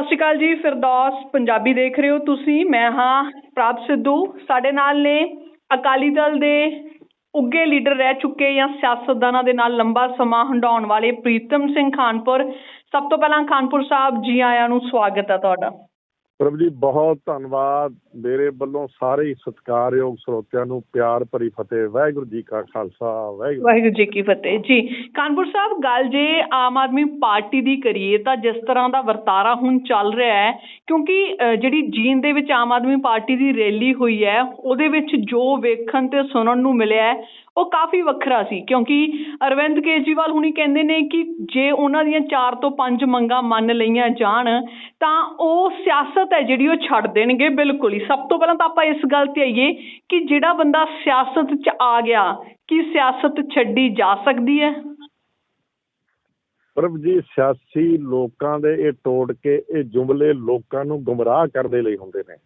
ਸਤਿ ਸ਼੍ਰੀ ਅਕਾਲ ਜੀ, ਫਿਰਦੌਸ ਪੰਜਾਬੀ ਦੇਖ ਰਹੇ ਹੋ ਤੁਸੀਂ। ਮੈਂ ਹਾਂ ਪ੍ਰਾਪ ਸਿੱਧੂ। ਸਾਡੇ ਨਾਲ ਨੇ ਅਕਾਲੀ ਦਲ ਦੇ ਉੱਗੇ ਲੀਡਰ ਰਹਿ ਚੁੱਕੇ ਜਾਂ ਸਿਆਸਤਦਾਨਾਂ ਦੇ ਨਾਲ ਲੰਬਾ ਸਮਾਂ ਹੰਡਾਉਣ ਵਾਲੇ ਪ੍ਰੀਤਮ ਸਿੰਘ ਖਾਨਪੁਰ। ਸਭ ਤੋਂ ਪਹਿਲਾਂ ਖਾਨਪੁਰ ਸਾਹਿਬ ਜੀ ਆਇਆਂ ਨੂੰ ਸਵਾਗਤ ਹੈ ਤੁਹਾਡਾ। ਪ੍ਰਭ ਜੀ, ਬਹੁਤ ਧੰਨਵਾਦ। ਮੇਰੇ ਵੱਲੋਂ ਸਾਰੇ ਹੀ ਸਤਿਕਾਰਯੋਗ ਸਰੋਤਿਆਂ ਨੂੰ ਪਿਆਰ ਭਰੀ ਫਤਿਹ। ਵਾਹਿਗੁਰੂ ਜੀ ਕਾ ਖਾਲਸਾ, ਵਾਹਿਗੁਰੂ ਵਾਹਿਗੁਰੂ ਜੀ ਕੀ ਫਤਿਹ। ਜੀ, ਕਾਨਪੁਰ ਸਾਹਿਬ, ਗੱਲ ਜੇ ਆਮ ਆਦਮੀ ਪਾਰਟੀ ਦੀ ਕਰੀਏ, ਤਾਂ ਜਿਸ ਤਰ੍ਹਾਂ ਦਾ ਵਰਤਾਰਾ ਹੁਣ ਚੱਲ ਰਿਹਾ ਹੈ, ਕਿਉਂਕਿ ਜਿਹੜੀ ਜੀਨ ਦੇ ਵਿੱਚ ਆਮ ਆਦਮੀ ਪਾਰਟੀ ਦੀ ਰੈਲੀ ਹੋਈ ਹੈ, ਉਹਦੇ ਵਿੱਚ ਜੋ ਵੇਖਣ ਤੇ ਸੁਣਨ ਨੂੰ ਮਿਲਿਆ ਉਹ ਕਾਫੀ ਵੱਖਰਾ ਸੀ, ਕਿਉਂਕਿ ਅਰਵਿੰਦ ਕੇਜਰੀਵਾਲ ਹੁਣੀ ਕਹਿੰਦੇ ਨੇ ਕਿ ਜੇ ਉਹਨਾਂ ਦੀਆਂ 4 ਤੋਂ 5 ਮੰਗਾਂ ਮੰਨ ਲਈਆਂ ਜਾਣ, ਤਾਂ ਉਹ ਸਿਆਸਤ ਹੈ ਜਿਹੜੀ ਉਹ ਛੱਡ ਦੇਣਗੇ, ਬਿਲਕੁਲ ਹੀ। ਸਭ ਤੋਂ ਪਹਿਲਾਂ ਤਾਂ ਆਪਾਂ ਇਸ ਗੱਲ ਤੇ ਆਈਏ ਕਿ ਜਿਹੜਾ ਬੰਦਾ ਸਿਆਸਤ 'ਚ ਆ ਗਿਆ, ਕੀ ਸਿਆਸਤ ਛੱਡੀ ਜਾ ਸਕਦੀ ਹੈ? ਪ੍ਰਭ ਜੀ ਸਿਆਸੀ ਲੋਕਾਂ ਦੇ ਇਹ ਤੋੜ ਕੇ ਇਹ ਜੁਮਲੇ ਲੋਕਾਂ ਨੂੰ ਗੁੰਮਰਾਹ ਕਰਦੇ ਲਈ ਹੁੰਦੇ ਨੇ।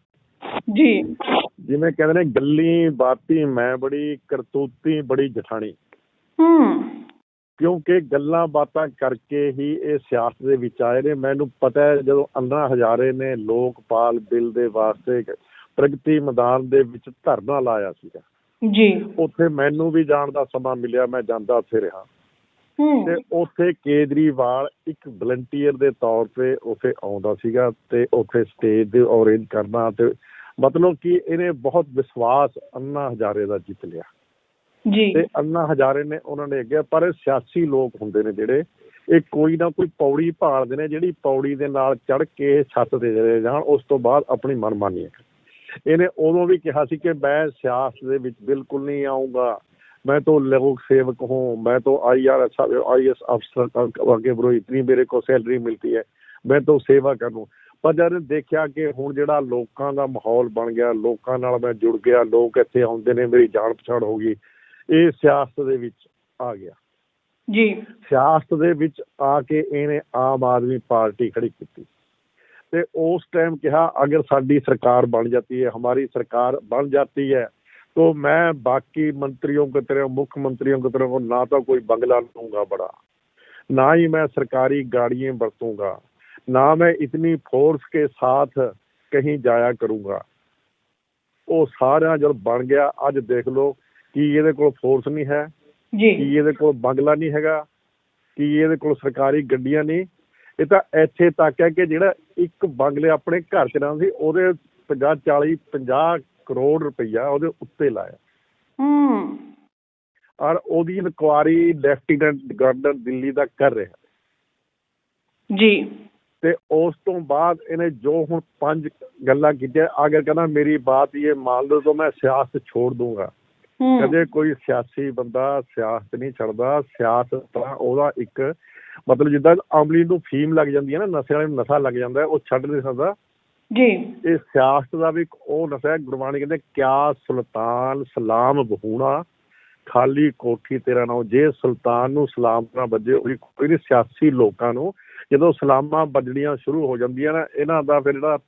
ਜੀ। ਜਿਵੇਂ ਕਹਿੰਦੇ ਨੇ ਗੱਲੀ ਬਾਤੀ ਮੈਂ ਬੜੀ ਕਰਤੂਤੀ ਬੜੀ ਜਠਾਣੀ। ਹੂੰ। ਕਿਉਂਕਿ ਗੱਲਾਂ ਬਾਤਾਂ ਕਰਕੇ ਹੀ ਇਹ ਸਿਆਸਤ ਦੇ ਵਿੱਚ ਆਏ ਨੇ। ਮੈਨੂੰ ਪਤਾ ਹੈ ਜਦੋਂ ਅੰਨਾ ਹਜ਼ਾਰੇ ਨੇ ਲੋਕਪਾਲ ਬਿੱਲ ਦੇ ਵਾਸਤੇ ਪ੍ਰਗਤੀ ਮੈਦਾਨ ਦੇ ਵਿੱਚ ਧਰਨਾ ਲਾਇਆ ਸੀਗਾ। ਜੀ। ਉੱਥੇ ਮੈਨੂੰ ਵੀ ਜਾਣ ਦਾ ਸਮਾਂ ਮਿਲਿਆ ਮੈਂ ਜਾਂਦਾ ਉੱਥੇ ਰਿਹਾ। ਹੂੰ। ਤੇ ਉੱਥੇ ਕੇਜਰੀਵਾਲ ਇੱਕ ਵਲੰਟੀਅਰ ਦੇ ਤੌਰ ਤੇ ਉੱਥੇ ਆਉਂਦਾ ਸੀਗਾ ਤੇ ਉੱਥੇ ਸਟੇਜ ਦੇ ਔਰੇਂਜ ਕਰਨਾ ਤੇ ਮਤਲਬ ਕਿ ਇਹਨੇ ਬਹੁਤ ਵਿਸ਼ਵਾਸ ਅੰਨਾ ਹਜ਼ਾਰੇ ਦਾ ਜਿੱਤ ਲਿਆ ਜੀ ਤੇ ਅੰਨਾ ਹਜ਼ਾਰੇ ਨੇ ਉਹਨਾਂ ਨੇ ਅੱਗੇ ਪਰ ਇਹ ਸਿਆਸੀ ਲੋਕ ਹੁੰਦੇ ਨੇ ਜਿਹੜੇ ਇਹ ਕੋਈ ਨਾ ਕੋਈ ਪੌੜੀ ਭਾਲਦੇ ਨੇ ਜਿਹੜੀ ਪੌੜੀ ਦੇ ਨਾਲ ਚੜ ਕੇ ਛੱਤ ਤੇ ਚਲੇ ਜਾਣ ਉਸ ਤੋਂ ਬਾਅਦ ਆਪਣੀ ਮਨਮਾਨੀ ਹੈ ਇਹਨੇ ਉਦੋਂ ਵੀ ਕਿਹਾ ਸੀ ਕਿ ਮੈਂ ਸਿਆਸਤ ਦੇ ਵਿੱਚ ਬਿਲਕੁਲ ਨਹੀਂ ਆਉਂਗਾ मैं तो लोक सेवक हूँ मैं तो आई आर आई एस अफसर ਅੱਗੇ ਬਰੋ ਇਤਨੀ ਮੇਰੇ ਕੋ ਸੈਲਰੀ ਮਿਲਤੀ ਹੈ ਮੈਂ ਤਾਂ ਸੇਵਾ ਕਰੂੰ ਪਰ ਜਦ ਦੇਖਿਆ ਕਿ ਹੁਣ ਜਿਹੜਾ ਲੋਕਾਂ ਦਾ ਮਾਹੌਲ ਬਣ ਗਿਆ ਲੋਕਾਂ ਨਾਲ ਮੈਂ ਜੁੜ ਗਿਆ ਲੋਕ ਇੱਥੇ ਆਉਂਦੇ ਨੇ ਮੇਰੀ ਜਾਣ ਪਛਾਣ ਹੋ ਗਈ ਇਹ ਸਿਆਸਤ ਦੇ ਵਿੱਚ ਆ ਗਿਆ ਜੀ ਸਿਆਸਤ ਦੇ ਵਿੱਚ ਆ ਕੇ ਇਹਨੇ ਆਮ ਆਦਮੀ ਪਾਰਟੀ ਖੜੀ ਕੀਤੀ ਤੇ ਉਸ ਟਾਈਮ ਕਿਹਾ ਅਗਰ ਸਾਡੀ ਸਰਕਾਰ ਬਣ ਜਾਂਦੀ ਹੈ ਹਮਾਰੀ ਸਰਕਾਰ ਬਣ ਜਾਂਦੀ है तो मैं बाकी मंत्रियों की तरह मुख्यमंत्रियों की तरह ना तो कोई बंगला लूंगा बड़ा ना ही मैं सरकारी गाड़ियां बरतूंगा ਨਾ ਮੈਂ ਇਤਨੀ ਫੋਰਸ ਕੇ ਸਾਥ ਕਹੀਂ ਜਾਇਆ ਕਰੂੰਗਾ। ਉਹ ਸਾਰਿਆਂ ਜਦ ਬਣ ਗਿਆ। ਅੱਜ ਦੇਖ ਲਓ ਕਿ ਇਹਦੇ ਕੋਲ ਫੋਰਸ ਨਹੀਂ ਹੈ ਜੀ। ਕਿ ਇਹਦੇ ਕੋਲ ਬੰਗਲਾ ਨਹੀਂ ਹੈਗਾ ਕਿ ਇਹਦੇ ਕੋਲ ਸਰਕਾਰੀ ਗੱਡੀਆਂ ਨਹੀਂ। ਇਹ ਤਾਂ ਇੱਥੇ ਤੱਕ ਹੈ ਕਿ ਜਿਹੜਾ ਇੱਕ ਬੰਗਲੇ ਆਪਣੇ ਘਰ ਚ ਰਹਿੰਦਾ ਸੀ ਉਹਦੇ 50 40 50 ਕਰੋੜ ਰੁਪਈਆ ਉਹਦੇ ਉੱਤੇ ਲਾਇਆ। ਹੂੰ। ਔਰ ਉਹਦੀ ਇਨਕੁਆਰੀ ਲੈਫਟੀਨੈਂਟ ਗਵਰਨਰ ਦਿੱਲੀ ਦਾ ਕਰ ਰਿਹਾ। ਜੀ। ਤੇ ਉਸ ਤੋਂ ਬਾਅਦ ਇਹਨੇ ਜੋ ਹੁਣ ਪੰਜ ਗੱਲਾਂ ਕੀਤੀਆਂ ਅਗਰ ਕਹਿੰਦਾ ਮੇਰੀ ਬਾਤ ਇਹ ਮੰਨ ਲਓ ਤਾਂ ਮੈਂ ਸਿਆਸਤ ਛੋੜ ਦੂੰਗਾ। ਕਦੇ ਕੋਈ ਸਿਆਸੀ ਬੰਦਾ ਸਿਆਸਤ ਨਹੀਂ ਛੱਡਦਾ। ਸਿਆਸਤ ਤਾਂ ਉਹਦਾ ਇੱਕ ਮਤਲਬ ਜਿੱਦਾਂ ਅਮਲੀ ਨੂੰ ਫੀਮ ਲੱਗ ਜਾਂਦੀ ਹੈ ਨਾ ਨਸ਼ੇ ਵਾਲੇ ਨੂੰ ਨਸ਼ਾ ਲੱਗ ਜਾਂਦਾ ਉਹ ਛੱਡ ਨਹੀਂ ਸਕਦਾ। ਜੀ। ਇਹ ਸਿਆਸਤ ਦਾ ਵੀ ਉਹ ਨਸ਼ਾ ਹੈ ਗੁਰਬਾਣੀ ਕਹਿੰਦੇ ਕਿਆ ਸੁਲਤਾਨ ਸਲਾਮ ਬਹੂਣਾ ਖਾਲੀ ਕੋਠੀ ਤੇਰਾ ਨਾਮ ਜੇ ਸੁਲਤਾਨ ਨੂੰ ਸਲਾਮ ਨਾ ਵੱਜੇ ਉਹੀ ਕੋਈ ਨਹੀਂ ਸਿਆਸੀ ਲੋਕਾਂ ਨੂੰ ਜਦੋਂ ਸਲਾਮਾਂ ਵੱਜਣੀਆਂ ਸ਼ੁਰੂ ਹੋ ਜਾਂਦੀਆਂ ਨਾ ਇਹਨਾਂ ਦਾ ਫਿਰ ਜਿਹੜਾ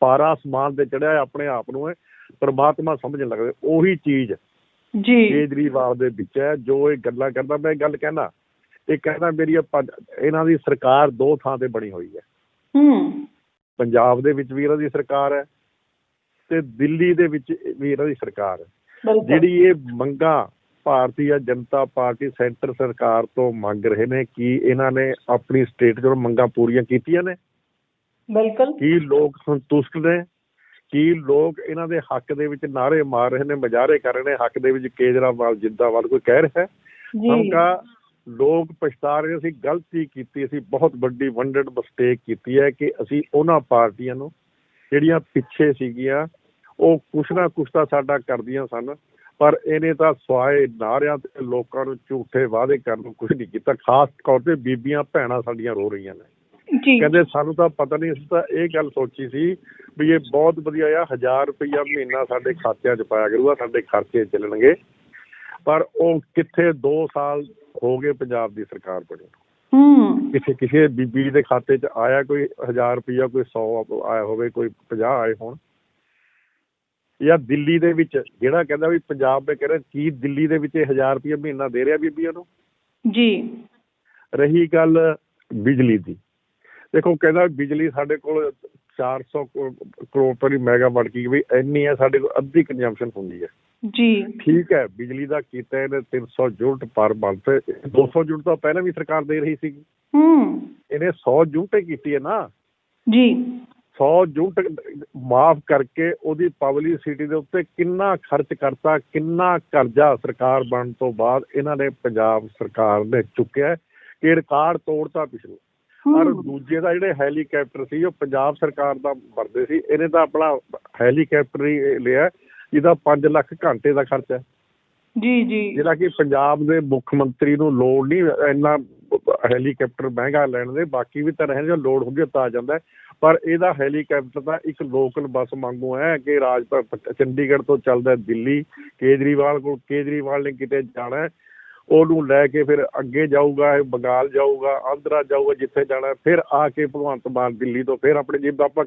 ਪਾਰਾ ਅਸਮਾਨ ਤੇ ਚੜਿਆ ਆਪਣੇ ਆਪ ਨੂੰ ਹੈ ਪਰਮਾਤਮਾ ਸਮਝਣ ਲੱਗਦੇ ਉਹੀ ਚੀਜ਼ ਜੀ। ਕੇਜਰੀਵਾਲ ਦੇ ਵਿੱਚ ਹੈ ਜੋ ਇਹ ਗੱਲਾਂ ਕਰਦਾ। ਮੈਂ ਗੱਲ ਕਹਿਣਾ ਇਹ ਕਹਿੰਦਾ ਮੇਰੀ ਇਹਨਾਂ ਦੀ ਸਰਕਾਰ ਦੋ ਥਾਂ ਤੇ ਬਣੀ ਹੋਈ ਹੈ। ਹੂੰ। ਪੰਜਾਬ ਦੇ ਵਿੱਚ ਵੀ ਇਹਨਾਂ ਦੀ ਸਰਕਾਰ ਹੈ ਤੇ ਦਿੱਲੀ ਦੇ ਵਿੱਚ ਵੀ ਇਹਨਾਂ ਦੀ ਸਰਕਾਰ ਹੈ। ਜਿਹੜੀ ਇਹ ਮੰਗਾਂ ਭਾਰਤੀ ਜਨਤਾ ਪਾਰਟੀ ਸੈਂਟਰ ਸਰਕਾਰ ਤੋਂ ਮੰਗ ਰਹੇ ਨੇ ਕਿ ਇਹਨਾਂ ਨੇ ਆਪਣੀ ਸਟੇਟ ਚੋਂ ਮੰਗਾਂ ਪੂਰੀਆਂ ਕੀਤੀਆਂ ਨੇ। ਬਿਲਕੁਲ। ਕੀ ਲੋਕ ਸੰਤੁਸ਼ਟ ਨੇ? ਕੀ ਲੋਕ ਇਹਨਾਂ ਦੇ ਹੱਕ ਦੇ ਵਿੱਚ ਨਾਰੇ ਮਾਰ ਰਹੇ ਨੇ ਮਜਾਰੇ ਕਰ ਰਹੇ ਨੇ ਹੱਕ ਦੇ ਵਿੱਚ ਕੇਜਰੀਵਾਲ ਜਿੰਦਾਬਾਦ ਕੋਈ ਕਹਿ ਰਿਹਾ ਹੈ? ਜੀ। ਹਮਕਾ ਲੋਕ ਪਛਤਾ ਰਹੇ ਅਸੀਂ ਗਲਤੀ ਕੀਤੀ ਅਸੀਂ ਬਹੁਤ ਵੱਡੀ ਵੰਡਡ ਮਿਸਟੇਕ ਕੀਤੀ ਹੈ ਕਿ ਅਸੀਂ ਉਹਨਾਂ ਪਾਰਟੀਆਂ ਨੂੰ ਜਿਹੜੀਆਂ ਪਿੱਛੇ ਸੀਗੀਆਂ ਉਹ ਕੁਛ ਨਾ ਕੁਛ ਤਾਂ ਸਾਡਾ ਕਰਦੀਆਂ ਸਨ। ਪਰ ਇਹਨੇ ਤਾਂ ਸਵਾਏ ਨਾਰਿਆਂ ਤੇ ਲੋਕਾਂ ਨੂੰ ਝੂਠੇ ਵਾਅਦੇ ਕਰਨ ਨੂੰ ਕੁਝ ਨਹੀਂ ਕੀਤਾ ਖਾਸ ਤੌਰ ਤੇ ਬੀਬੀਆਂ ਭੈਣਾਂ ਸਾਡੀਆਂ ਰੋ ਰਹੀਆਂ ਨੇ। ਜੀ। ਕਹਿੰਦੇ ਸਾਨੂੰ ਤਾਂ ਪਤਾ ਨਹੀਂ ਅਸੀਂ ਤਾਂ ਇਹ ਗੱਲ ਸੋਚੀ ਸੀ ਵੀ ਇਹ ਬਹੁਤ ਵਧੀਆ ਆ 1000 ਰੁਪਇਆ ਮਹੀਨਾ ਸਾਡੇ ਖਾਤਿਆਂ 'ਚ ਪਾਇਆ ਕਰੂਗਾ ਸਾਡੇ ਖਰਚੇ ਚੱਲਣਗੇ। ਪਰ ਉਹ ਕਿੱਥੇ 2 ਸਾਲ ਹੋ ਗਏ ਪੰਜਾਬ ਦੀ ਸਰਕਾਰ ਬਣੀ। ਹੂੰ। ਕਿਸੇ ਕਿਸੇ ਬੀਬੀ ਦੇ ਖਾਤੇ 'ਚ ਆਇਆ ਕੋਈ 1000 ਰੁਪਇਆ ਕੋਈ 100 ਆਇਆ ਹੋਵੇ ਕੋਈ 50 ਆਏ ਹੋਣ। ਜਾਂ ਦਿੱਲੀ ਦੇ ਵਿੱਚ ਜਿਹੜਾ ਕਹਿੰਦਾ ਵੀ ਪੰਜਾਬ ਦੇ ਕਹਿੰਦਾ ਕੀ ਦਿੱਲੀ ਦੇ ਵਿੱਚ 1000 ਰੁਪਇਆ ਮਹੀਨਾ ਦੇ ਰਿਹਾ ਬੀਬੀਆਂ ਨੂੰ? ਜੀ। ਰਹੀ ਗੱਲ ਬਿਜਲੀ ਦੀ। ਦੇਖੋ ਕਹਿੰਦਾ ਬਿਜਲੀ ਸਾਡੇ ਕੋਲ 400 ਕਰੋ- ਕਰੋੜ ਰੁਪਏ ਦੀ ਮੈਗਾਵਾਟ ਕੀ ਵੀ ਇੰਨੀ ਹੈ ਸਾਡੇ ਕੋਲ ਅੱਧੀ ਕੰਜੰਪਸ਼ਨ ਹੁੰਦੀ ਹੈ। ਜੀ। ਠੀਕ ਹੈ ਬਿਜਲੀ ਦਾ ਕੀਤਾ ਇਹਨੇ 300 ਯੂਨਿਟ ਪਰ ਮੰਥ 200 ਯੂਨਿਟ ਤਾਂ ਪਹਿਲਾਂ ਵੀ ਸਰਕਾਰ ਦੇ ਰਹੀ ਸੀ ਹੂੰ। ਇਹਨੇ 100 ਯੂਨਿਟ ਕੀਤੀ ਹੈ ਨਾ। ਜੀ। 100 ਯੂਨਿਟ ਮਾਫ ਕਰਕੇ ਉਹਦੀ ਪਬਲਿਸਿਟੀ ਦੇ ਉੱਤੇ ਕਿੰਨਾ ਖਰਚ ਕਰਤਾ ਕਿੰਨਾ ਕਰਜ਼ਾ ਸਰਕਾਰ ਬਣਨ ਤੋਂ ਬਾਅਦ ਇਹਨਾਂ ਨੇ ਪੰਜਾਬ ਸਰਕਾਰ ਨੇ ਚੁੱਕਿਆ ਕਿ ਰਿਕਾਰਡ ਤੋੜਤਾ ਪਿਛਲੇ। ਔਰ ਹੂੰ ਦੂਜੇ ਦਾ ਜਿਹੜੇ ਹੈਲੀਕਾਪਟਰ ਸੀ ਉਹ ਪੰਜਾਬ ਸਰਕਾਰ ਦਾ ਵਰਦੇ ਸੀ ਇਹਨੇ ਤਾਂ ਆਪਣਾ ਹੈਲੀਕਾਪਟਰ ਹੀ ਲਿਆ ਜਿਹਦਾ 5 ਲੱਖ ਘੰਟੇ ਦਾ ਖਰਚਾ ਹੈ। ਜੀ ਜੀ। ਜਿਹੜਾ ਕਿ ਪੰਜਾਬ ਦੇ ਮੁੱਖ ਮੰਤਰੀ ਨੂੰ ਲੋੜ ਨਹੀਂ, ਇੰਨਾ ਹੈਲੀਕਾਪਟਰ ਮਹਿੰਗਾ ਲੈਣ ਦੇ, ਬਾਕੀ ਵੀ ਤਾਂ ਜੋ ਲੋੜ ਹੁੰਦੀ ਤਾਂ ਆ ਜਾਂਦਾ ਪਰ ਇਹਦਾ ਹੈਲੀਕਾਪਟਰ ਤਾਂ ਇੱਕ ਲੋਕਲ ਬੱਸ ਵਾਂਗੂ ਹੈ ਕਿ ਰਾਜ ਚੰਡੀਗੜ੍ਹ ਤੋਂ ਚੱਲਦਾ ਦਿੱਲੀ, ਕੇਜਰੀਵਾਲ ਕੋਲ, ਕੇਜਰੀਵਾਲ ਨੇ ਕਿਤੇ ਜਾਣਾ ਉਹਨੂੰ ਲੈ ਕੇ ਫਿਰ ਅੱਗੇ ਜਾਊਗਾ, ਇਹ ਬੰਗਾਲ ਜਾਊਗਾ, ਆਂਧਰਾ ਜਾਊਗਾ ਜਿੱਥੇ ਜਾਣਾ ਫਿਰ ਆ ਕੇ ਭਗਵੰਤ ਮਾਨ ਦਿੱਲੀ ਤੋਂ ਫਿਰ ਆਪਣੇ ਜਿੱਦਾਂ ਆਪਾਂ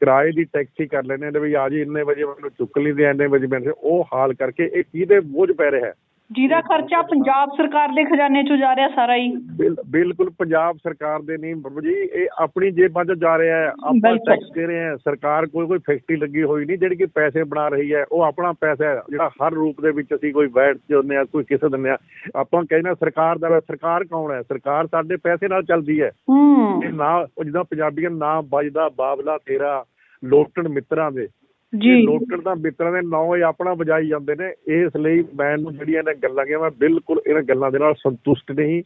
ਕਿਰਾਏ ਦੀ ਟੈਕਸੀ ਕਰ ਲੈਂਦੇ ਨੇ ਵੀ ਆ ਜੀ ਇੰਨੇ ਵਜੇ ਮੈਨੂੰ ਚੁੱਕ ਲੈਂਦੇ ਇੰਨੇ ਵਜੇ ਮੈਨੂੰ ਉਹ ਹਾਲ ਕਰਕੇ ਇਹ ਕਿਹਦੇ ਬੋਝ ਪੈ ਰਿਹਾ ਜਿਹਦਾ ਖਰਚਾ ਪੰਜਾਬ ਸਰਕਾਰ ਦੇ ਖਜ਼ਾਨੇ ਚੋਂ ਜਾ ਰਿਹਾ ਸਾਰਾ ਹੀ। ਬਿਲ- ਬਿਲਕੁਲ ਪੰਜਾਬ ਸਰਕਾਰ ਦੇ ਨਹੀਂ ਬਾਬੂ ਜੀ ਇਹ ਆਪਣੀ ਜੇਬਾਂ 'ਚ ਜਾ ਰਿਹਾ ਹੈ। ਆਪਾਂ। ਟੈਕਸ ਦੇ ਰਹੇ ਹਾਂ। ਸਰਕਾਰ ਕੋਈ ਕੋਈ ਫੈਕਟਰੀ ਲੱਗੀ ਹੋਈ ਨਹੀਂ ਜਿਹੜੀ ਕਿ ਪੈਸੇ ਬਣਾ ਰਹੀ ਹੈ। ਉਹ ਆਪਣਾ ਪੈਸਾ ਹੈ ਜਿਹੜਾ ਹਰ ਰੂਪ ਦੇ ਵਿੱਚ ਅਸੀਂ ਕੋਈ ਵੈਟ ਦਿੰਦੇ ਆ ਕੋਈ ਕਿਸੇ ਦਿੰਦੇ ਆ ਆਪਾਂ ਕਹਿੰਦੇ ਸਰਕਾਰ ਦਾ ਸਰਕਾਰ ਕੌਣ ਹੈ? ਸਰਕਾਰ ਸਾਡੇ ਪੈਸੇ ਨਾਲ ਚੱਲਦੀ ਹੈ। ਹੂੰ। ਇਹ ਨਾ ਜਿੱਦਾਂ ਪੰਜਾਬੀਆਂ ਨਾਮ ਵੱਜਦਾ ਬਾਬਲਾ ਤੇਰਾ ਲੋਟਣ ਮਿੱਤਰਾਂ ਦੇ। ਜੀ ਇਹ ਲੋਟਣ ਦਾ ਮਿੱਤਰਾਂ ਦੇ ਨਾਂ ਹੀ ਆਪਣਾ ਵਜਾਈ ਜਾਂਦੇ ਨੇ ਇਸ ਲਈ ਮੈਨੂੰ ਜਿਹੜੀਆਂ ਇਹਨਾਂ ਗੱਲਾਂ ਗਿਆ ਮੈਂ ਬਿਲਕੁਲ ਇਹਨਾਂ ਗੱਲਾਂ ਦੇ ਨਾਲ ਸੰਤੁਸ਼ਟ ਨਹੀਂ।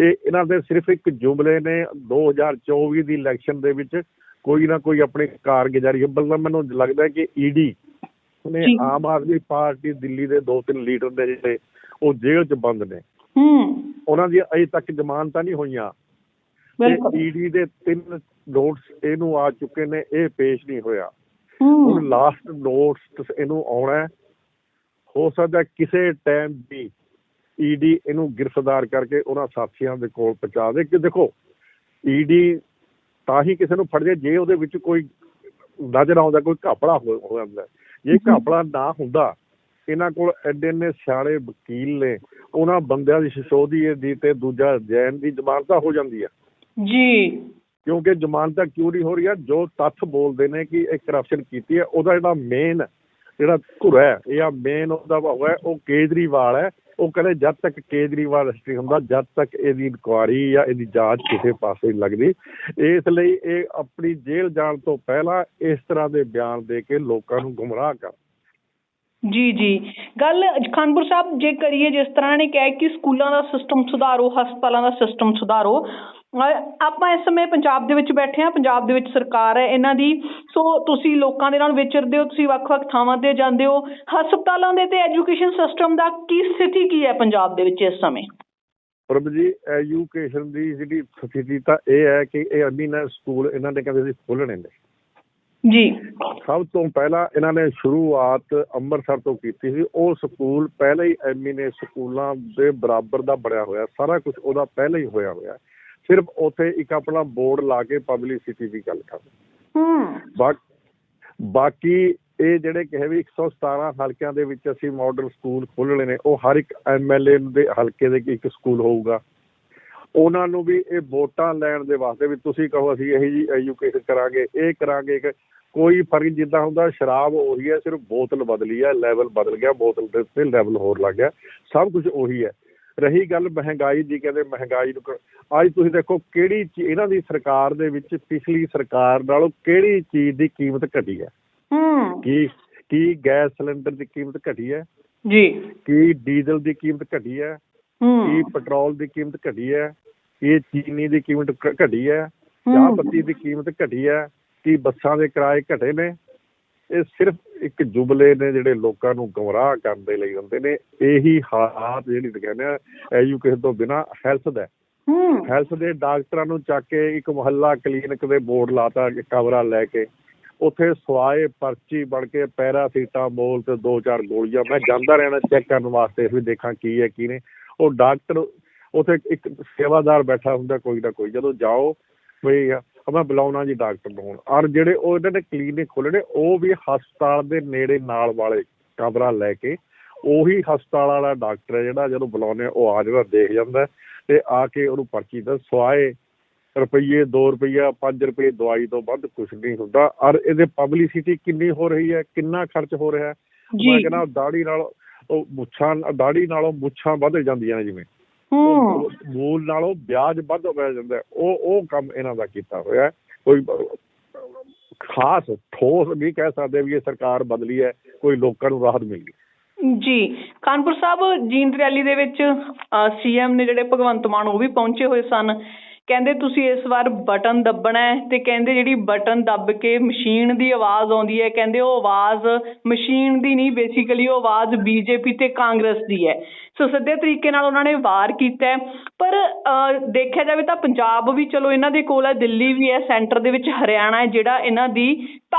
ਇਹ ਇਹਨਾਂ ਦੇ ਸਿਰਫ ਇੱਕ ਜੁਮਲੇ ਨੇ 2024 ਦੀ ਇਲੈਕਸ਼ਨ ਦੇ ਵਿੱਚ ਕੋਈ ਨਾ ਕੋਈ ਆਪਣੀ ਕਾਰਗੁਜ਼ਾਰੀ ਬਲਕਿ ਮੈਨੂੰ ਲੱਗਦਾ ਕਿ ਈਡੀ ਨੇ ਜੀ। ਆਮ ਆਦਮੀ ਪਾਰਟੀ ਦਿੱਲੀ ਦੇ ਦੋ ਤਿੰਨ ਲੀਡਰ ਨੇ ਜਿਹੜੇ ਉਹ ਜੇਲ੍ਹ 'ਚ ਬੰਦ ਨੇ। ਹੂੰ। ਉਹਨਾਂ ਦੀਆਂ ਅਜੇ ਤੱਕ ਜ਼ਮਾਨਤਾਂ ਨਹੀਂ ਹੋਈਆਂ। ਬਿਲਕੁਲ। ਈਡੀ ਦੇ ਤਿੰਨ ਨੋਟਸ ਇਹਨੂੰ ਆ ਚੁੱਕੇ ਨੇ ਇਹ ਪੇਸ਼ ਨਹੀਂ ਹੋਇਆ। ਹੁਣ ਲਾਸਟ ਨੋਟਸ ਇਹਨੂੰ ਆਉਣਾ ਹੈ। ਹੋ ਸਕਦਾ ਕਿਸੇ ਟਾਈਮ ਵੀ ਈਡੀ ਇਹਨੂੰ ਗ੍ਰਿਫਤਾਰ ਕਰਕੇ ਉਹਨਾਂ ਸਾਥੀਆਂ ਦੇ ਕੋਲ ਪਹੁੰਚਾ ਦੇ। ਕਿ ਦੇਖੋ ਈਡੀ ਤਾਂ ਹੀ ਕਿਸੇ ਨੂੰ ਫੜਦੇ ਜੇ ਉਹਦੇ ਵਿੱਚ ਕੋਈ ਨਜ਼ਰ ਆਉਂਦਾ ਕੋਈ ਘਪਲਾ ਹੋ ਜਾਂਦਾ। ਜੇ। ਘਪਲਾ ਨਾ ਹੁੰਦਾ ਇਹਨਾਂ ਕੋਲ ਐਡੇ ਨੇ ਸਿਆਣੇ ਵਕੀਲ ਨੇ ਉਹਨਾਂ ਬੰਦਿਆਂ ਦੀ ਸਿਸੋਦੀਏ ਦੀ ਤੇ ਦੂਜਾ ਜੈਨ ਦੀ ਜ਼ਮਾਨਤਾਂ ਹੋ ਜਾਂਦੀ ਹੈ ਜੀ। ਕਿਉਂਕਿ ਜ਼ਮਾਨਤਾਂ ਕਿਉਂ ਨਹੀਂ ਹੋ ਰਹੀਆਂ ਜੋ ਤੱਥ ਬੋਲਦੇ ਨੇ ਕਿ ਇਹ ਕਰਪਸ਼ਨ ਕੀਤੀ ਹੈ, ਉਹਦਾ ਜਿਹੜਾ ਮੇਨ ਜਿਹੜਾ ਧੁਰਾ ਹੈ ਜਾਂ ਮੇਨ ਉਹਦਾ ਉਹ ਹੈ, ਉਹ ਕੇਜਰੀਵਾਲ ਹੈ। ਉਹ ਕਹਿੰਦੇ ਜਦ ਤੱਕ ਕੇਜਰੀਵਾਲ ਰਜਿਸਟਰੀ ਹੁੰਦਾ, ਜਦ ਤੱਕ ਇਹਦੀ ਇਨਕੁਆਰੀ ਜਾਂ ਇਹਦੀ ਜਾਂਚ ਕਿਸੇ ਪਾਸੇ ਨਹੀਂ ਲੱਗਦੀ। ਇਸ ਲਈ ਇਹ ਆਪਣੀ ਜੇਲ੍ਹ ਜਾਣ ਤੋਂ ਪਹਿਲਾਂ ਇਸ ਤਰ੍ਹਾਂ ਦੇ ਬਿਆਨ ਦੇ ਕੇ ਲੋਕਾਂ ਨੂੰ ਗੁੰਮਰਾਹ ਕਰ ਜੀ ਜੀ। ਗੱਲ ਖਾਨਪੁਰ ਸਾਹਿਬ ਜੇ ਕਰੀਏ, ਜਿਸ ਤਰ੍ਹਾਂ ਨੇ ਕਿਹਾ ਕਿ ਸਕੂਲਾਂ ਦਾ ਸਿਸਟਮ ਸੁਧਾਰੋ, ਹਸਪਤਾਲਾਂ ਦਾ ਸਿਸਟਮ ਸੁਧਾਰੋ ਆਪਾਂ ਇਸ ਸਮੇਂ ਪੰਜਾਬ ਦੇ ਵਿੱਚ ਬੈਠੇ ਹਾਂ, ਪੰਜਾਬ ਦੇ ਵਿੱਚ ਸਰਕਾਰ ਹੈ ਇਹਨਾਂ ਦੀ। ਸੋ ਤੁਸੀਂ ਲੋਕਾਂ ਦੇ ਨਾਲ ਵਿਚਰਦੇ ਹੋ, ਤੁਸੀਂ ਵੱਖ-ਵੱਖ ਥਾਵਾਂ ਤੇ ਜਾਂਦੇ ਹੋ। ਹਸਪਤਾਲਾਂ ਦੇ ਤੇ ਐਜੂਕੇਸ਼ਨ ਸਿਸਟਮ ਦਾ ਕੀ ਸਥਿਤੀ ਕੀ ਹੈ ਪੰਜਾਬ ਦੇ ਵਿੱਚ ਇਸ ਸਮੇਂ? ਪ੍ਰਭ ਜੀ ਐਜੂਕੇਸ਼ਨ ਦੀ ਜਿਹੜੀ ਸਥਿਤੀ ਤਾਂ ਇਹ ਹੈ ਕਿ ਇਹ ਅਮੀਨਾ ਸਕੂਲ ਇਹਨਾਂ ਨੇ ਕਹਿੰਦੇ ਸੀ ਖੋਲਣੇ ਨੇ। ਜੀ। ਸਭ ਤੋਂ ਪਹਿਲਾਂ ਇਹਨਾਂ ਨੇ ਸ਼ੁਰੂਆਤ ਅੰਮ੍ਰਿਤਸਰ ਤੋਂ ਕੀਤੀ ਸੀ। ਉਹ ਸਕੂਲ ਪਹਿਲਾਂ ਹੀ ਐਮੀਨੇ ਸਕੂਲਾਂ ਦੇ ਬਰਾਬਰ ਦਾ ਬਣਿਆ ਹੋਇਆ। ਸਾਰਾ ਕੁਝ ਉਹਦਾ ਪਹਿਲਾਂ ਹੀ ਹੋਇਆ ਹੋਇਆ। ਸਿਰਫ ਉੱਥੇ ਇੱਕ ਆਪਣਾ ਬੋਰਡ ਲਾ ਕੇ ਪਬਲਿਸਿਟੀ ਦੀ ਗੱਲ ਕਰ। ਹੂੰ। ਬਾਕੀ ਇਹ ਜਿਹੜੇ ਕਹੇ ਵੀ 117 ਹਲਕਿਆਂ ਦੇ ਵਿੱਚ ਅਸੀਂ ਮਾਡਲ ਸਕੂਲ ਖੋਲ੍ਹਣੇ ਨੇ ਉਹ ਹਰ ਇੱਕ ਐਮਐਲਏ ਦੇ ਹਲਕੇ ਦੇ ਇੱਕ ਸਕੂਲ ਹੋਊਗਾ। ਉਹਨਾਂ ਨੂੰ ਵੀ ਇਹ ਵੋਟਾਂ ਲੈਣ ਦੇ ਵਾਸਤੇ ਵੀ ਤੁਸੀਂ ਕਹੋ ਅਸੀਂ ਇਹੀ ਜੀ ਐਜੂਕੇਸ਼ਨ ਕਰਾਂਗੇ ਇਹ ਕਰਾਂਗੇ ਕਿ ਕੋਈ ਫ਼ਰਕ ਜਿੱਦਾਂ ਹੁੰਦਾ ਸ਼ਰਾਬ ਉਹੀ ਹੈ ਸਿਰਫ ਬੋਤਲ ਬਦਲੀ ਹੈ ਲੈਵਲ ਬਦਲ ਗਿਆ ਬੋਤਲ ਦੇ ਉੱਤੇ ਲੈਵਲ ਹੋਰ ਲੱਗ ਗਿਆ ਸਭ ਕੁਝ ਉਹੀ ਹੈ। ਰਹੀ ਗੱਲ ਮਹਿੰਗਾਈ ਦੀ ਕਹਿੰਦੇ ਮਹਿੰਗਾਈ ਨੂੰ ਅੱਜ ਤੁਸੀਂ ਦੇਖੋ ਕਿਹੜੀ ਇਹਨਾਂ ਦੀ ਸਰਕਾਰ ਦੇ ਵਿੱਚ ਪਿਛਲੀ ਸਰਕਾਰ ਨਾਲੋਂ ਕਿਹੜੀ ਚੀਜ਼ ਦੀ ਕੀਮਤ ਘਟੀ ਹੈ? ਹੂੰ। ਕੀ ਕੀ ਗੈਸ ਸਿਲੰਡਰ ਦੀ ਕੀਮਤ ਘਟੀ ਹੈ? ਜੀ। ਕੀ ਡੀਜ਼ਲ ਦੀ ਕੀਮਤ ਘਟੀ ਹੈ? ਕੀ ਪੈਟਰੋਲ ਦੀ ਕੀਮਤ ਘਟੀ ਹੈ? ਕੀ ਚੀਨੀ ਦੀ ਕੀਮਤ ਘਟੀ ਹੈ? ਚਾਹ। ਪੱਤੀ ਦੀ ਕੀਮਤ ਘਟੀ ਹੈ? ਕੀ ਬੱਸਾਂ ਦੇ ਕਿਰਾਏ ਘਟੇ ਨੇ? ਇਹ ਸਿਰਫ ਇੱਕ ਜੁਬਲੇ ਨੇ ਜਿਹੜੇ ਲੋਕਾਂ ਨੂੰ ਗੁੰਮਰਾਹ ਕਰਨ ਦੇ ਲਈ ਹੁੰਦੇ ਨੇ। ਇਹੀ ਹਾਲਾਤ ਜਿਹੜੀ ਕਹਿੰਦੇ ਆ ਐਜੂਕੇਸ਼ਨ ਤੋਂ ਬਿਨਾ ਹੈਲਥ ਦਾ ਹੂੰ। ਹੈਲਥ ਦੇ ਡਾਕਟਰਾਂ ਨੂੰ ਚੱਕ ਕੇ ਇੱਕ ਮੁਹੱਲਾ ਕਲੀਨਿਕ ਦੇ ਬੋਰਡ ਲਾਤਾ ਕਿ ਕਵਰਾ ਲੈ ਕੇ। ਉੱਥੇ ਸਵਾਏ ਪਰਚੀ ਬਣ ਕੇ ਪੈਰਾਸੀਟਾਮੋਲ ਤੇ ਦੋ ਚਾਰ ਗੋਲੀਆਂ। ਮੈਂ ਜਾਂਦਾ ਰਹਿਣਾ ਚੈੱਕ ਕਰਨ ਵਾਸਤੇ ਵੀ ਦੇਖਾਂ ਕੀ ਹੈ ਕੀ ਨਹੀਂ। ਉਹ ਡਾਕਟਰ ਉੱਥੇ ਇੱਕ ਸੇਵਾਦਾਰ ਬੈਠਾ ਹੁੰਦਾ ਕੋਈ ਨਾ ਕੋਈ। ਜਦੋਂ ਜਾਓ ਵੀ ਮੈਂ ਬੁਲਾਉਣਾ ਜੀ ਡਾਕਟਰ ਨੂੰ ਔਰ ਜਿਹੜੇ ਉਹ ਇਹਨਾਂ ਨੇ ਕਲੀਨਿਕ ਖੋਲ੍ਹਣੇ ਉਹ ਵੀ ਹਸਪਤਾਲ ਦੇ ਨੇੜੇ ਨਾਲ ਵਾਲੇ ਕਮਰਾ ਲੈ ਕੇ ਉਹੀ ਹਸਪਤਾਲ ਵਾਲਾ ਡਾਕਟਰ ਹੈ ਜਿਹੜਾ ਜਦੋਂ ਬੁਲਾਉਂਦੇ ਆ, ਉਹ ਆ ਜਾਂਦਾ ਦੇਖ ਜਾਂਦਾ ਤੇ ਆ ਕੇ ਉਹਨੂੰ ਪਰਚੀ ਦਾ ਸਵਾਏ। ਰੁਪਈਏ 2 ਰੁਪਈਆ 5 ਰੁਪਏ ਦਵਾਈ ਤੋਂ ਵੱਧ ਕੁਝ ਨਹੀਂ ਹੁੰਦਾ। ਔਰ ਇਹਦੇ ਪਬਲਿਸਿਟੀ ਕਿੰਨੀ ਹੋ ਰਹੀ ਹੈ ਕਿੰਨਾ ਖਰਚ ਹੋ ਰਿਹਾ ਹੈ? ਮੈਂ ਕਹਿੰਦਾ ਦਾੜੀ ਨਾਲ ਉਹ ਮੁੱਛਾਂ ਦਾੜੀ ਨਾਲੋਂ ਮੁੱਛਾਂ ਵੱਧ ਜਾਂਦੀਆਂ ਨੇ ਜਿਵੇਂ। ਮੂਲ ਨਾਲੋਂ ਵਿਆਜ ਵੱਧ ਪੈ ਜਾਂਦਾ ਹੈ। ਉਹ ਉਹ ਕੰਮ ਇਹਨਾਂ ਦਾ ਕੀਤਾ ਹੋਇਆ ਹੈ। ਕੋਈ ਖਾਸ ਠੋਸ ਨਹੀਂ ਕਹਿ ਸਕਦੇ ਵੀ ਇਹ ਸਰਕਾਰ ਬਦਲੀ ਹੈ ਕੋਈ ਲੋਕਾਂ ਨੂੰ ਰਾਹਤ ਮਿਲ ਗਈ ਜੀ ਕਾਨਪੁਰ ਸਾਹਿਬ ਜੀਂਦ ਰੈਲੀ ਦੇ ਵਿੱਚ ਸੀਐਮ ਨੇ ਜਿਹੜੇ ਭਗਵੰਤ ਮਾਨ ਉਹ ਵੀ ਪਹੁੰਚੇ ਹੋਏ ਸਨ ਕਹਿੰਦੇ ਤੁਸੀਂ ਇਸ ਵਾਰ ਬਟਨ ਦੱਬਣਾ ਤੇ ਕਹਿੰਦੇ ਜਿਹੜੀ ਬਟਨ ਦੱਬ ਕੇ ਮਸ਼ੀਨ ਦੀ ਆਵਾਜ਼ ਆਉਂਦੀ ਹੈ, ਕਹਿੰਦੇ ਉਹ ਆਵਾਜ਼ ਮਸ਼ੀਨ ਦੀ ਨਹੀਂ ਬੇਸਿਕਲੀ ਉਹ ਆਵਾਜ਼ ਬੀਜੇਪੀ ਤੇ ਕਾਂਗਰਸ ਦੀ ਹੈ। ਸੋ ਸਿੱਧੇ ਤਰੀਕੇ ਨਾਲ ਉਹਨਾਂ ਨੇ ਵਾਰ ਕੀਤਾ ਪਰ ਦੇਖਿਆ ਜਾਵੇ ਤਾਂ ਪੰਜਾਬ ਵੀ ਚਲੋ ਇਹਨਾਂ ਦੇ ਕੋਲ ਹੈ, ਦਿੱਲੀ ਵੀ ਹੈ, ਸੈਂਟਰ ਦੇ ਵਿੱਚ ਹਰਿਆਣਾ ਹੈ, ਜਿਹੜਾ ਇਹਨਾਂ ਦੀ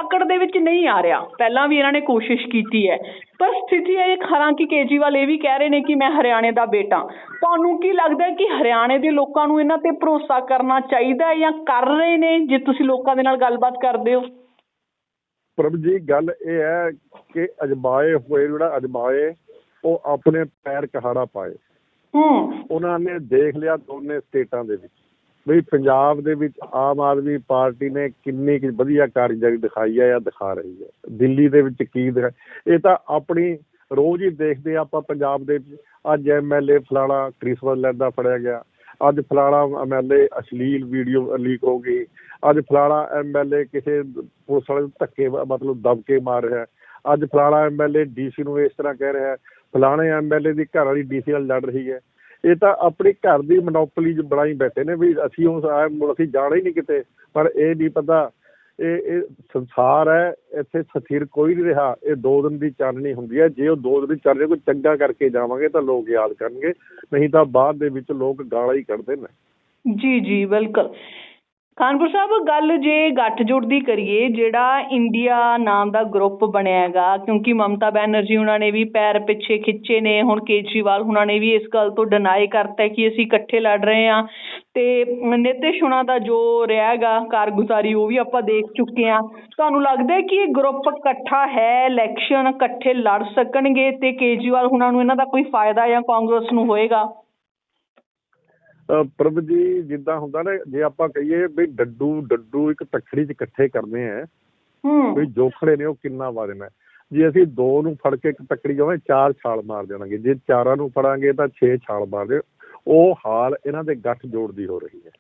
ਪਕੜ ਦੇ ਵਿੱਚ ਨਹੀਂ ਆ ਰਿਹਾ। ਪਹਿਲਾਂ ਵੀ ਇਹਨਾਂ ਨੇ ਕੋਸ਼ਿਸ਼ ਕੀਤੀ ਹੈ। ਪਰ ਸਥਿਤੀ ਇਹ ਹਾਲਾਂਕਿ ਕੇਜਰੀਵਾਲ ਇਹ ਵੀ ਕਹਿ ਰਹੇ ਨੇ ਕਿ ਮੈਂ ਹਰਿਆਣੇ ਦਾ ਬੇਟਾ। ਤੁਹਾਨੂੰ ਕੀ ਲੱਗਦਾ ਹੈ ਕਿ ਹਰਿਆਣੇ ਦੇ ਲੋਕਾਂ ਨੂੰ ਇਹਨਾਂ ਤੇ ਭਰੋਸਾ ਕਰਨਾ ਚਾਹੀਦਾ ਹੈ ਜਾਂ ਕਰ ਰਹੇ ਨੇ ਜੇ ਤੁਸੀਂ ਲੋਕਾਂ ਦੇ ਨਾਲ ਗੱਲਬਾਤ ਕਰਦੇ ਹੋ? ਪ੍ਰਭ ਜੀ ਗੱਲ ਇਹ ਹੈ ਕਿ ਅਜਮਾਏ ਹੋਏ ਜਿਹੜਾ ਅਜਮਾਏ ਉਹ ਆਪਣੇ ਪੈਰ ਕਹਾੜਾ ਪਾਏ। ਹੂੰ। ਉਹਨਾਂ ਨੇ ਦੇਖ ਲਿਆ ਦੋਨੇ ਸਟੇਟਾਂ ਦੇ ਵਿੱਚ। ਵੀ ਪੰਜਾਬ ਦੇ ਵਿੱਚ ਆਮ ਆਦਮੀ ਪਾਰਟੀ ਨੇ ਕਿੰਨੀ ਕੁ ਵਧੀਆ ਕਾਰਜਕਾਰੀ ਦਿਖਾਈ ਹੈ ਜਾਂ ਦਿਖਾ ਰਹੀ ਹੈ? ਦਿੱਲੀ ਦੇ ਵਿੱਚ ਕੀ ਦਿਖਾ? ਇਹ ਤਾਂ ਆਪਣੀ ਰੋਜ਼ ਹੀ ਦੇਖਦੇ ਆ ਆਪਾਂ ਪੰਜਾਬ ਦੇ ਵਿੱਚ। ਅੱਜ ਐਮਐਲਏ ਫਲਾਣਾ ਕ੍ਰਿਸਮਸ ਲੈਂਦਾ ਫੜਿਆ ਗਿਆ। ਅੱਜ ਫਲਾਣਾ ਐਮਐਲਏ ਅਸ਼ਲੀਲ ਵੀਡੀਓ ਲੀਕ ਹੋ ਗਈ। ਅੱਜ ਫਲਾਣਾ ਐਮਐਲਏ ਕਿਸੇ ਪੁਲਿਸ ਵਾਲੇ ਨੂੰ ਧੱਕੇ ਮਤਲਬ ਦਬਕੇ ਮਾਰ ਰਿਹਾ ਅੱਜ ਫਲਾਣਾ ਐਮਐਲਏ ਡੀਸੀ ਨੂੰ ਇਸ ਤਰ੍ਹਾਂ ਕਹਿ ਰਿਹਾ ਹੈ। ਫਲਾਣੇ ਐਮਐਲਏ ਦੀ ਘਰ ਵਾਲੀ ਡੀਸੀ ਨਾਲ ਲੜ ਰਹੀ ਹੈ। ਇਹ ਤਾਂ ਆਪਣੀ ਘਰ ਦੀ ਮਨੋਪਲੀ ਚ ਬਣਾਈ ਬੈਠੇ ਨੇ ਵੀ ਅਸੀਂ ਉਸ ਅਸੀਂ ਜਾਣਾ ਹੀ ਨਹੀਂ ਕਿਤੇ। ਪਰ ਇਹ ਨਹੀਂ ਪਤਾ, ਇਹ ਇਹ ਸੰਸਾਰ ਹੈ, ਇੱਥੇ ਸਥਿਰ ਕੋਈ ਨਹੀਂ ਰਿਹਾ। ਇਹ ਦੋ ਦਿਨ ਦੀ ਚਾਨਣੀ ਹੁੰਦੀ ਹੈ। ਜੇ ਉਹ ਦੋ ਦਿਨ ਦੀ ਚਾਨਣੀ ਕੋਈ ਚੰਗਾ ਕਰਕੇ ਜਾਵਾਂਗੇ ਤਾਂ ਲੋਕ ਯਾਦ ਕਰਨਗੇ। ਨਹੀਂ ਤਾਂ ਬਾਅਦ ਦੇ ਵਿੱਚ ਲੋਕ ਗਾਲਾਂ ਹੀ ਕੱਢਦੇ ਨੇ। ਜੀ ਜੀ, ਬਿਲਕੁਲ। ਕਾਨਪੁਰ ਸਾਹਿਬ, ਗੱਲ ਜੇ ਗੱਠਜੋੜ ਦੀ ਕਰੀਏ, ਜਿਹੜਾ ਇੰਡੀਆ ਨਾਮ ਦਾ ਗਰੁੱਪ ਬਣਿਆ ਹੈਗਾ, ਕਿਉਂਕਿ ਮਮਤਾ ਬੈਨਰਜੀ ਉਹਨਾਂ ਨੇ ਵੀ ਪੈਰ ਪਿੱਛੇ ਖਿੱਚੇ ਨੇ, ਹੁਣ ਕੇਜਰੀਵਾਲ ਉਹਨਾਂ ਨੇ ਵੀ ਇਸ ਗੱਲ ਤੋਂ ਡਿਨਾਈ ਕਰਤਾ ਕਿ ਅਸੀਂ ਇਕੱਠੇ ਲੜ ਰਹੇ ਹਾਂ। ਤੇ ਨਿਤਿਸ਼ ਉਹਨਾਂ ਦਾ ਜੋ ਰਿਹਾ ਕਾਰਗੁਜ਼ਾਰੀ, ਉਹ ਵੀ ਆਪਾਂ ਦੇਖ ਚੁੱਕੇ ਹਾਂ। ਤੁਹਾਨੂੰ ਲੱਗਦਾ ਕਿ ਇਹ ਗਰੁੱਪ ਇਕੱਠਾ ਹੈ ਇਲੈਕਸ਼ਨ ਇਕੱਠੇ ਲੜ ਸਕਣਗੇ ਤੇ ਕੇਜਰੀਵਾਲ ਉਹਨਾਂ ਨੂੰ ਇਹਨਾਂ ਦਾ ਕੋਈ ਫਾਇਦਾ ਜਾਂ ਕਾਂਗਰਸ ਨੂੰ ਹੋਏਗਾ? ਪ੍ਰਭ ਜੀ ਜਿੱਦਾਂ ਹੁੰਦਾ ਨਾ ਜੇ ਆਪਾਂ ਕਹੀਏ ਵੀ ਡੱਡੂ ਡੱਡੂ ਇੱਕ ਤਖੜੀ 'ਚ ਇਕੱਠੇ ਕਰਨੇ ਆ ਹੂੰ। ਵੀ ਜੋਖੜੇ ਨੇ ਉਹ ਕਿੰਨਾ ਵਾਰਨਾ ਜੇ ਅਸੀਂ ਦੋ ਨੂੰ ਫੜ ਕੇ ਇੱਕ ਤੱਕੜੀ ਜਾਵਾਂ ਚਾਰ ਛਾਲ ਮਾਰ ਦੇਣਗੇ ਜੇ ਚਾਰਾਂ ਨੂੰ ਫੜਾਂਗੇ ਤਾਂ 6 ਛਾਲ ਮਾਰਦੇ ਉਹ ਹਾਲ ਇਹਨਾਂ ਦੇ ਗੱਠ ਜੋੜ ਦੀ ਹੋ ਰਹੀ ਹੈ।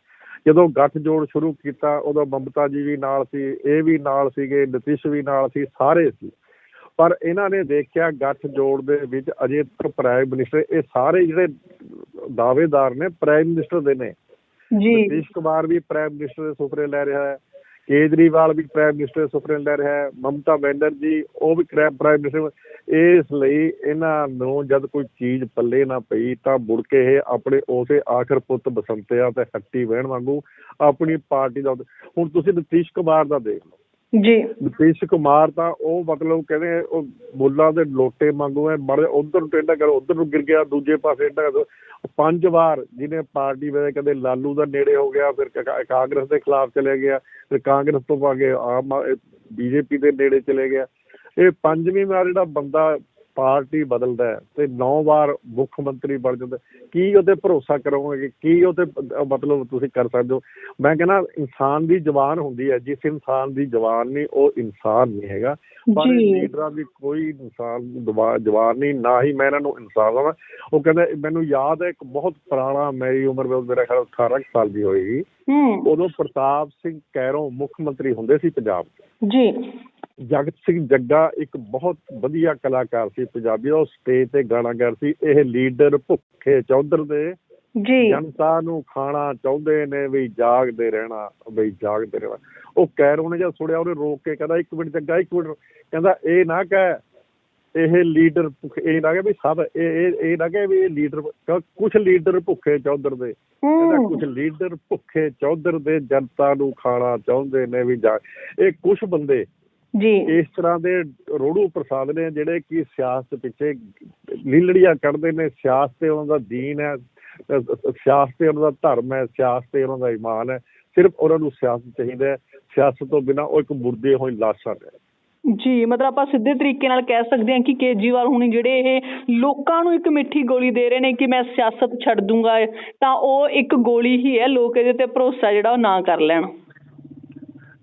ਜਦੋਂ ਗੱਠ ਜੋੜ ਸ਼ੁਰੂ ਕੀਤਾ ਉਦੋਂ ਮਮਤਾ ਜੀ ਵੀ ਨਾਲ ਸੀ ਇਹ ਵੀ ਨਾਲ ਸੀਗੇ ਨਤੀਸ਼ ਵੀ ਨਾਲ ਸੀ ਸਾਰੇ ਸੀ। ਪਰ ਇਹਨਾਂ ਨੇ ਦੇਖਿਆ ਗੱਠ ਜੋੜ ਦੇ ਵਿੱਚ ਅਜੇ ਤੱਕ ਪ੍ਰਾਈਮ ਮਿਨਿਸਟਰ ਇਹ ਸਾਰੇ ਜਿਹੜੇ ਦਾਅਵੇਦਾਰ ਨੇ ਪ੍ਰਾਈਮ ਮਿਨਿਸਟਰ ਦੇ ਨੇ। ਜੀ। ਨਿਤੀਸ਼ ਕੁਮਾਰ ਵੀ ਪ੍ਰਾਈਮ ਮਿਨਿਸਟਰ ਦੇ ਸੁਪਨੇ ਲੈ ਰਿਹਾ ਹੈ ਕੇਜਰੀਵਾਲ ਵੀ ਪ੍ਰਾਈਮ ਮਿਨਿਸਟਰ ਦੇ ਸੁਪਨੇ ਲੈ ਰਿਹਾ ਹੈ ਮਮਤਾ ਬੈਨਰਜੀ ਉਹ ਵੀ ਪ੍ਰਾਈਮ ਮਿਨਿਸਟਰ ਇਸ ਲਈ ਇਹਨਾਂ ਨੂੰ ਜਦ ਕੋਈ ਚੀਜ਼ ਪੱਲੇ ਨਾ ਪਈ ਤਾਂ ਮੁੜ ਕੇ ਇਹ ਆਪਣੇ ਉਸੇ ਆਖਰ ਪੁੱਤ ਬਸੰਤਿਆ ਤੇ ਹੱਟੀ ਬਹਿਣ ਵਾਂਗੂ ਆਪਣੀ ਪਾਰਟੀ ਦਾ ਹੁਣ ਤੁਸੀਂ ਨਤੀਸ਼ ਕੁਮਾਰ ਦਾ ਦੇਖ ਲਓ। ਜੀ। ਨਤੀਸ਼ ਕੁਮਾਰ ਤਾਂ ਉਹ ਮਤਲਬ ਕਹਿੰਦੇ ਉਹ ਮੁੱਲਾਂ ਦੇ ਲੋਟੇ ਵਾਂਗੂ ਹੈ ਮੜ ਉਧਰ ਨੂੰ ਟੇਢਾ ਕਰ, ਉਧਰ ਨੂੰ ਗਿਰ ਗਿਆ, ਦੂਜੇ ਪਾਸੇ ਟੇਢਾ ਕਰ। ਪੰਜ ਵਾਰ ਜਿਹਨੇ ਪਾਰਟੀ ਵੇਲੇ ਕਦੇ ਲਾਲੂ ਦਾ ਨੇੜੇ ਹੋ ਗਿਆ, ਫਿਰ ਕਾਂਗਰਸ ਦੇ ਖਿਲਾਫ ਚਲੇ ਗਿਆ, ਫਿਰ ਕਾਂਗਰਸ ਤੋਂ ਅੱਗੇ ਆਮ ਬੀਜੇਪੀ ਦੇ ਨੇੜੇ ਚਲੇ ਗਿਆ। ਇਹ ਪੰਜਵੀਂ ਵਾਰ ਜਿਹੜਾ ਬੰਦਾ ਪਾਰਟੀ ਬਦਲਦਾ ਹੈ ਤੇ ਨੌ ਵਾਰ ਮੁੱਖ ਮੰਤਰੀ ਬਣ ਜਾਂਦਾ। ਕੀ ਉਹਤੇ ਭਰੋਸਾ ਕਰੋਗੇ? ਕੀ ਅਹ ਮਤਲਬ ਤੁਸੀਂ ਕਰ ਸਕਦੇ ਹੋ? ਮੈਂ ਕਹਿੰਦਾ ਇਨਸਾਨ ਦੀ ਜ਼ਬਾਨ ਹੁੰਦੀ ਹੈ। ਜਿਸ ਇਨਸਾਨ ਦੀ ਜ਼ਬਾਨ ਨਹੀਂ ਉਹ ਇਨਸਾਨ ਨਹੀਂ ਹੈਗਾ। ਪਰ ਲੀਡਰਾਂ ਦੀ ਕੋਈ ਇਨਸਾਨ ਜ਼ਬਾਨ ਨਹੀਂ ਨਾ ਹੀ ਮੈਂ ਇਹਨਾਂ ਨੂੰ ਇਨਸਾਨ ਦਵਾਂ ਉਹ ਕਹਿੰਦਾ ਮੈਨੂੰ ਯਾਦ ਹੈ ਇੱਕ ਬਹੁਤ ਪੁਰਾਣਾ ਮੇਰੀ ਉਮਰ ਵਿੱਚ ਮੇਰਾ ਖਿਆਲ 18 ਕੁ ਸਾਲ ਦੀ ਹੋਏਗੀ। ਹੂੰ। ਉਦੋਂ ਪ੍ਰਤਾਪ ਸਿੰਘ ਕੈਰੋਂ ਮੁੱਖ ਮੰਤਰੀ ਹੁੰਦੇ ਸੀ ਪੰਜਾਬ ਦੇ। ਜੀ। ਜਗਤ ਸਿੰਘ ਜੱਗਾ ਇੱਕ ਬਹੁਤ ਵਧੀਆ ਕਲਾਕਾਰ ਸੀ ਪੰਜਾਬੀ ਦਾ ਉਹ ਸਟੇਜ ਤੇ ਗਾਣਾ ਗਾ ਸੀ ਇਹ ਲੀਡਰ ਭੁੱਖੇ ਚੌਧਰ ਦੇ ਜੀ। ਜਨਤਾ ਨੂੰ ਖਾਣਾ ਚਾਹੁੰਦੇ ਨੇ ਵੀ ਜਾਗਦੇ ਰਹਿਣਾ ਵੀ ਜਾਗਦੇ ਰਹਿਣਾ। ਉਹ ਕੈਰੋਂ ਨੇ ਜਦ ਸੁਣਿਆ ਉਹਨੇ ਰੋਕ ਕੇ ਕਹਿੰਦਾ ਇੱਕ ਮਿੰਟ ਜੱਗਾ ਇੱਕ ਮਿੰਟ ਕਹਿੰਦਾ ਇਹ ਨਾ ਕਹਿ ਇਹ ਲੀਡਰ ਭੁੱਖੇ ਇਹ ਨਾ ਕਹਿ ਵੀ ਸਭ ਇਹ ਇਹ ਨਾ ਕਹਿ ਵੀ ਇਹ ਲੀਡਰ ਕੁਝ ਲੀਡਰ ਭੁੱਖੇ ਚੌਧਰ ਦੇ। ਕਹਿੰਦਾ ਕੁਝ ਲੀਡਰ ਭੁੱਖੇ ਚੌਧਰ ਦੇ ਜਨਤਾ ਨੂੰ ਖਾਣਾ ਚਾਹੁੰਦੇ ਨੇ ਵੀ ਜਾ ਇਹ ਕੁਝ ਬੰਦੇ ਜੀ। ਇਸ ਤਰ੍ਹਾਂ ਦੇ ਰੋੜੂ ਪ੍ਰਸਾਦ ਨੇ ਜਿਹੜੇ ਕਿ ਸਿਆਸਤ ਪਿੱਛੇ ਲੀਲੜੀਆਂ ਕੱਢਦੇ ਨੇ ਸਿਆਸਤ ਤੇ ਉਹਨਾਂ ਦਾ ਦੀਨ ਹੈ ਸਿਆਸਤ ਤੇ ਉਹਨਾਂ ਦਾ ਧਰਮ ਹੈ ਸਿਆਸਤ ਤੇ ਉਹਨਾਂ ਦਾ ਈਮਾਨ ਹੈ ਸਿਰਫ ਉਹਨਾਂ ਨੂੰ ਸਿਆਸਤ ਚਾਹੀਦਾ ਹੈ ਸਿਆਸਤ ਤੋਂ ਬਿਨਾ ਉਹ ਇੱਕ ਮੁਰਦੇ ਹੋਏ ਲਾਸ਼ਾਂ ਨੇ। ਜੀ ਮਤਲਬ ਆਪਾਂ ਸਿੱਧੇ ਤਰੀਕੇ ਨਾਲ ਕਹਿ ਸਕਦੇ ਹਾਂ ਕਿ ਕੇਜਰੀਵਾਲ ਹੁਣੀ ਜਿਹੜੇ ਇਹ ਲੋਕਾਂ ਨੂੰ ਇੱਕ ਮਿੱਠੀ ਗੋਲੀ ਦੇ ਰਹੇ ਨੇ ਕਿ ਮੈਂ ਸਿਆਸਤ ਛੱਡ ਦੂੰਗਾ ਤਾਂ ਉਹ ਇੱਕ ਗੋਲੀ ਹੀ ਹੈ ਲੋਕ ਇਹਦੇ ਤੇ ਭਰੋਸਾ ਜਿਹੜਾ ਉਹ ਨਾ ਕਰ ਲੈਣ।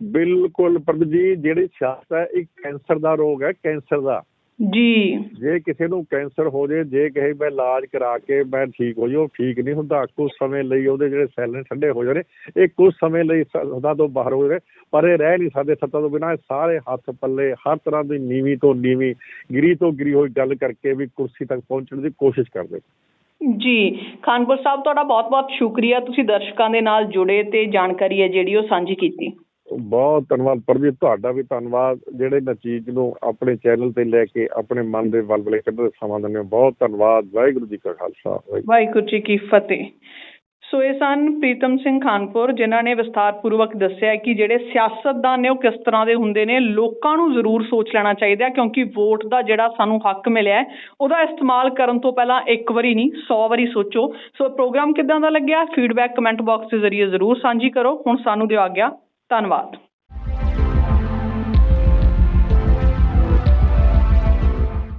ਬਿਲਕੁਲ ਪ੍ਰਭ ਜੀ ਜਿਹੜੀ ਸਿਆਸਤ ਹੈ ਇੱਕ ਕੈਂਸਰ ਦਾ ਰੋਗ ਹੈ ਕੈਂਸਰ ਦਾ। ਜੀ। ਜੇ ਕਿਸੇ ਨੂੰ ਕੈਂਸਰ ਹੋ ਜੇ ਜੇ ਕਹੇ ਮੈਂ ਇਲਾਜ ਕਰਾ ਕੇ ਮੈਂ ਠੀਕ ਹੋ ਜਾਊ ਠੀਕ ਨਹੀਂ ਹੁੰਦਾ ਕੁਝ ਸਮੇਂ ਲਈ ਉਹਦੇ ਜਿਹੜੇ ਸੈੱਲ ਨੇ ਠੰਡੇ ਹੋ ਜਾਣੇ ਇਹ ਕੁਝ ਸਮੇਂ ਲਈ ਸਦਾ ਤੋਂ ਬਾਹਰ ਹੋ ਜਾਣੇ ਪਰ ਇਹ ਰਹਿ ਨਹੀਂ ਸਕਦੇ ਸੱਤਾ ਤੋਂ ਬਿਨਾਂ ਸਾਰੇ ਹੱਥ ਪੱਲੇ ਹਰ ਤਰ੍ਹਾਂ ਦੀ ਨੀਵੀਂ ਤੋਂ ਨੀਵੀਂ ਗਿਰੀ ਤੋਂ ਗਿਰੀ ਹੋਈ ਗੱਲ ਕਰਕੇ ਵੀ ਕੁਰਸੀ ਤੱਕ ਪਹੁੰਚਣ ਦੀ ਕੋਸ਼ਿਸ਼ ਕਰਦੇ। ਜੀ ਖਾਨਪੁਰ ਸਾਹਿਬ ਤੁਹਾਡਾ ਬਹੁਤ-ਬਹੁਤ ਸ਼ੁਕਰੀਆ ਤੁਸੀਂ ਦਰਸ਼ਕਾਂ ਦੇ ਨਾਲ ਜੁੜੇ ਤੇ ਜਾਣਕਾਰੀ ਹੈ ਜਿਹੜੀ ਉਹ ਸਾਂਝੀ ਕੀਤੀ। ਬਹੁਤ ਧੰਨਵਾਦ ਪ੍ਰਦੀਪ, ਤੁਹਾਡਾ ਵੀ ਧੰਨਵਾਦ। ਜਿਹੜੇ ਨਾ ਨੂੰ ਆਪਣੇ ਚੈਨਲ ਤੇ ਲੈ ਕੇ ਆਪਣੇ ਮਨ ਦੇ ਵਲਵਲੇ ਕੱਢਣ ਦਾ ਸਮਾਂ ਦਿੰਦੇ ਹੋ, ਬਹੁਤ ਧੰਨਵਾਦ। ਵਾਹਿਗੁਰੂ ਜੀ ਕਾ ਖਾਲਸਾ, ਵਾਹਿਗੁਰੂ। ਜੀ ਕੀ ਫਤਿਹ। ਸੋ ਇਹ ਸਨ ਪ੍ਰੀਤਮ ਸਿੰਘ ਖਾਨਪੁਰ, ਜਿਨ੍ਹਾਂ ਨੇ ਵਿਸਥਾਰਪੂਰਵਕ ਦੱਸਿਆ ਕਿ ਜਿਹੜੇ ਸਿਆਸਤਦਾਨ ਨੇ ਉਹ ਕਿਸ ਤਰ੍ਹਾਂ ਦੇ ਹੁੰਦੇ ਨੇ, ਲੋਕਾਂ ਨੂੰ ਜ਼ਰੂਰ ਸੋਚ ਲੈਣਾ ਚਾਹੀਦਾ ਕਿਉਂਕਿ ਵੋਟ ਦਾ ਜਿਹੜਾ ਸਾਨੂੰ ਹੱਕ ਮਿਲਿਆ ਹੈ, ਉਹਦਾ ਇਸਤੇਮਾਲ ਕਰਨ ਤੋਂ ਪਹਿਲਾਂ ਇੱਕ ਵਾਰੀ ਨਹੀਂ 100 ਵਾਰੀ ਸੋਚੋ। ਸੋ ਪ੍ਰੋਗਰਾਮ ਕਿਦਾਂ ਦਾ ਲੱਗਿਆ? ਫੀਡਬੈਕ ਕਮੈਂਟ ਬਾਕਸ ਦੇ ਜ਼ਰੀਏ ਜ਼ਰੂਰ ਸਾਂਝੀ ਕਰੋ। ਹੁਣ ਸਾਨੂੰ ਦਿਓ ਆਗਿਆ। ਧੰਨਵਾਦ।